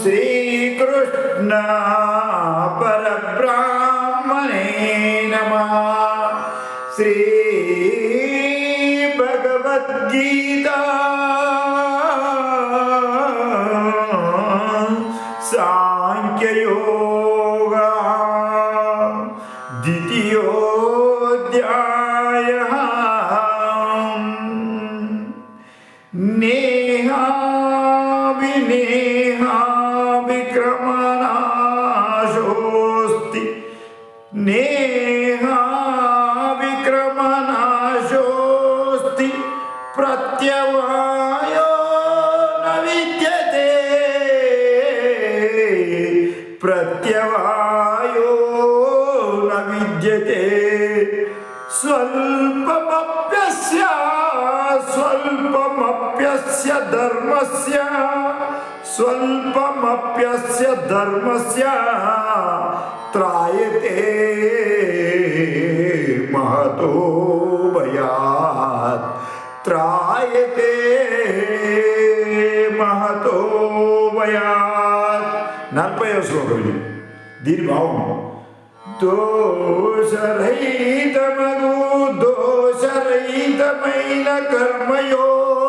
ശ്രീകൃഷ്ണ പരബ്രാഹ്മണേ നമ. ശ്രീ ഭഗവത്ഗീത. സാഖ്യയോഗ. ദ്വിതീയോധ്യായ നേഹാവിനേ स्वस्ति नेहा विक्रमनाशोऽस्ति प्रत्यवायो न विद्यते। प्रत्यवायो न विद्यते। स्वल्पमप्यस्य स्वल्पमप्यस्य धर्मस्य స్వల్పమప్యస్య ధర్మస్య త్రాయతే మహతో భయాత్ త్రాయతే మహతో భయాత్ నలభై శ్లోకం ఇది దీని భావం దోషరహితమగు దోషరహితమైన కర్మయోగము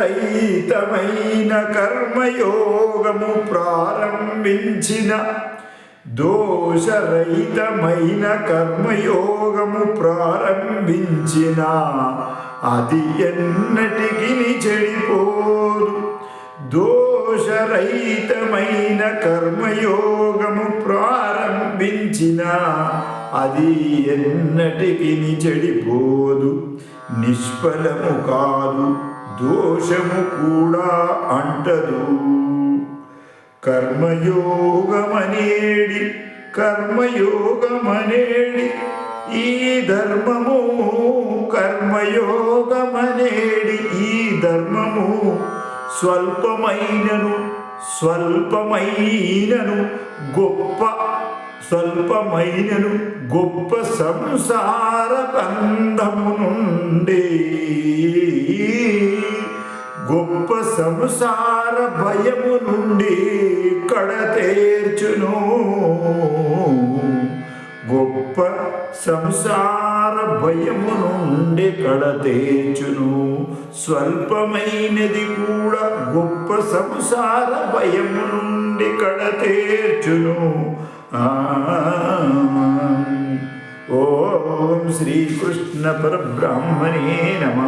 రైతమైన కర్మయోగము ప్రారంభించిన దోషరహితమైన కర్మయోగము ప్రారంభించిన. అది ఎన్నటికి చెడిపోదు. దోషరహితమైన కర్మయోగము ప్రారంభించిన. అది ఎన్నటికి చెడిపోదు. నిష్ఫలము కాదు. దోషము కూడా అంటదు. కర్మయోగమనేడి కర్మయోగమనేడి ఈ ధర్మము కర్మయోగమనేడి ఈ ధర్మము స్వల్పమైనను స్వల్పమైనను గొప్ప స్వల్పమైనను గొప్ప సంసార బంధము నుండే సంసార భయము నుండి కడతేర్చును గొప్ప సంసార భయము నుండి కడతేర్చును స్వల్పమైనది కూడా గొప్ప సంసార భయము నుండి కడతేర్చును ఆ ఓం శ్రీకృష్ణ పరబ్రహ్మణే నమ.